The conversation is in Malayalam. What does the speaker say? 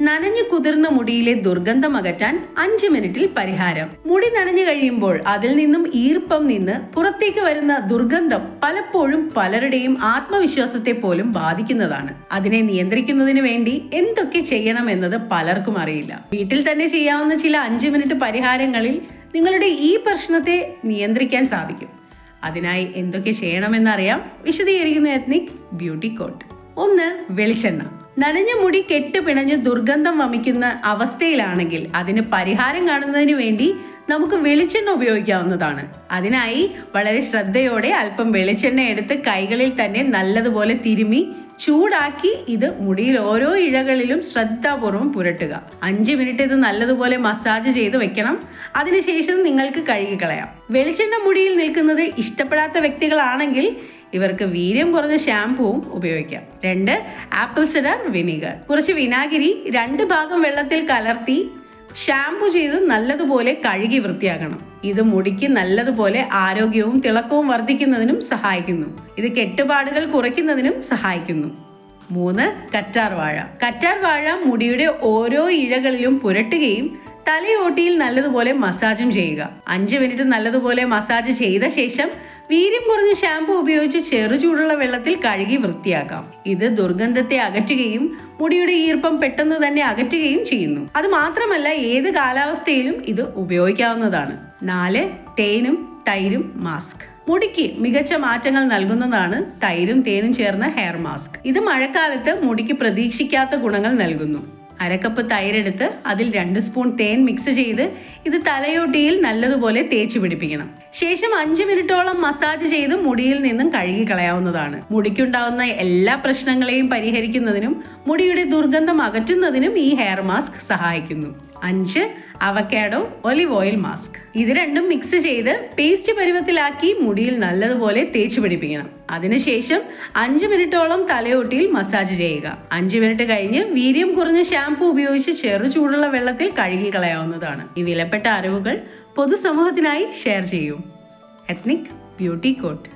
നനഞ്ഞു കുതിർന്ന മുടിയിലെ ദുർഗന്ധം അകറ്റാൻ അഞ്ച് മിനിറ്റിൽ പരിഹാരം. മുടി നനഞ്ഞു കഴിയുമ്പോൾ അതിൽ നിന്നും ഈർപ്പം നിന്ന് പുറത്തേക്ക് വരുന്ന ദുർഗന്ധം പലപ്പോഴും പലരുടെയും ആത്മവിശ്വാസത്തെ പോലും ബാധിക്കുന്നതാണ്. അതിനെ നിയന്ത്രിക്കുന്നതിന് വേണ്ടി എന്തൊക്കെ ചെയ്യണം എന്നത് പലർക്കും അറിയില്ല. വീട്ടിൽ തന്നെ ചെയ്യാവുന്ന ചില അഞ്ച് മിനിറ്റ് പരിഹാരങ്ങളിൽ നിങ്ങളുടെ ഈ പ്രശ്നത്തെ നിയന്ത്രിക്കാൻ സാധിക്കും. അതിനായി എന്തൊക്കെ ചെയ്യണമെന്നറിയാം വിശദീകരിക്കുന്ന എത്നിക് ബ്യൂട്ടി കോട്ട് ഒന്ന് വെളിച്ചെണ്ണ. നനഞ്ഞ മുടി കെട്ട് പിണഞ്ഞ് ദുർഗന്ധം വമിക്കുന്ന അവസ്ഥയിലാണെങ്കിൽ അതിന് പരിഹാരം കാണുന്നതിന് വേണ്ടി നമുക്ക് വെളിച്ചെണ്ണ ഉപയോഗിക്കാവുന്നതാണ്. അതിനായി വളരെ ശ്രദ്ധയോടെ അല്പം വെളിച്ചെണ്ണ എടുത്ത് കൈകളിൽ തന്നെ നല്ലതുപോലെ തിരുമി ചൂടാക്കി ഇത് മുടിയിൽ ഓരോ ഇഴകളിലും ശ്രദ്ധാപൂർവം പുരട്ടുക. അഞ്ച് മിനിറ്റ് ഇത് നല്ലതുപോലെ മസാജ് ചെയ്ത് വെക്കണം. അതിനുശേഷം നിങ്ങൾക്ക് കഴുകിക്കളയാം വെളിച്ചെണ്ണ മുടിയിൽ നിൽക്കുന്നത് ഇഷ്ടപ്പെടാത്ത വ്യക്തികളാണെങ്കിൽ ഇവർക്ക് വീര്യം കുറഞ്ഞ ഷാംപൂവും ഉപയോഗിക്കാം. രണ്ട് ആപ്പിൾ സിഡർ വിനീഗർ. കുറച്ച് വിനാഗിരി രണ്ട് ഭാഗം വെള്ളത്തിൽ കലർത്തി ഷാംപൂ ചെയ്ത് നല്ലതുപോലെ കഴുകി വൃത്തിയാക്കണം. ഇത് മുടിക്ക് നല്ലതുപോലെ ആരോഗ്യവും തിളക്കവും വർദ്ധിക്കുന്നതിനും സഹായിക്കുന്നു. ഇത് കെട്ടുപാടുകൾ കുറയ്ക്കുന്നതിനും സഹായിക്കുന്നു. മൂന്ന് കറ്റാർ വാഴ. കറ്റാർ വാഴ മുടിയുടെ ഓരോ ഇഴകളിലും പുരട്ടുകയും തലയോട്ടിയിൽ നല്ലതുപോലെ മസാജും ചെയ്യുക. അഞ്ച് മിനിറ്റ് നല്ലതുപോലെ മസാജ് ചെയ്ത ശേഷം വീര്യം കുറഞ്ഞ ഷാമ്പു ഉപയോഗിച്ച് ചെറുചൂടുള്ള വെള്ളത്തിൽ കഴുകി വൃത്തിയാക്കാം. ഇത് ദുർഗന്ധത്തെ അകറ്റുകയും മുടിയുടെ ഈർപ്പം പെട്ടെന്ന് തന്നെ അകറ്റുകയും ചെയ്യുന്നു. അത് മാത്രമല്ല ഏത് കാലാവസ്ഥയിലും ഇത് ഉപയോഗിക്കാവുന്നതാണ്. നാല് തേനും തൈരും മാസ്ക്. മുടിക്ക് മികച്ച മാറ്റങ്ങൾ നൽകുന്നതാണ് തൈരും തേനും ചേർന്ന ഹെയർ മാസ്ക്. ഇത് മഴക്കാലത്ത് മുടിക്ക് പ്രതീക്ഷിക്കാത്ത ഗുണങ്ങൾ നൽകുന്നു. അരക്കപ്പ് തൈരെടുത്ത് അതിൽ രണ്ട് സ്പൂൺ തേൻ മിക്സ് ചെയ്ത് ഇത് തലയോട്ടിയിൽ നല്ലതുപോലെ തേച്ച് പിടിപ്പിക്കണം. ശേഷം അഞ്ച് മിനിറ്റോളം മസാജ് ചെയ്ത് മുടിയിൽ നിന്നും കഴുകി കളയാവുന്നതാണ്. മുടിക്കുണ്ടാവുന്ന എല്ലാ പ്രശ്നങ്ങളെയും പരിഹരിക്കുന്നതിനും മുടിയുടെ ദുർഗന്ധം അകറ്റുന്നതിനും ഈ ഹെയർ മാസ്ക് സഹായിക്കുന്നു. അഞ്ച് അവക്കാഡോ ഒലിവ് ഓയിൽ മാസ്ക്. ഇത് രണ്ടും മിക്സ് ചെയ്ത് പേസ്റ്റ് പരുവത്തിലാക്കി മുടിയിൽ നല്ലതുപോലെ തേച്ച് പിടിപ്പിക്കണം. അതിനുശേഷം അഞ്ച് മിനിറ്റോളം തലയോട്ടിയിൽ മസാജ് ചെയ്യുക. അഞ്ച് മിനിറ്റ് കഴിഞ്ഞ് വീര്യം കുറഞ്ഞ ഷാംപൂ ഉപയോഗിച്ച് ചെറു ചൂടുള്ള വെള്ളത്തിൽ കഴുകി കളയാവുന്നതാണ്. ഈ വിലപ്പെട്ട അറിവുകൾ പൊതുസമൂഹത്തിനായി ഷെയർ ചെയ്യൂ. Ethnic beauty court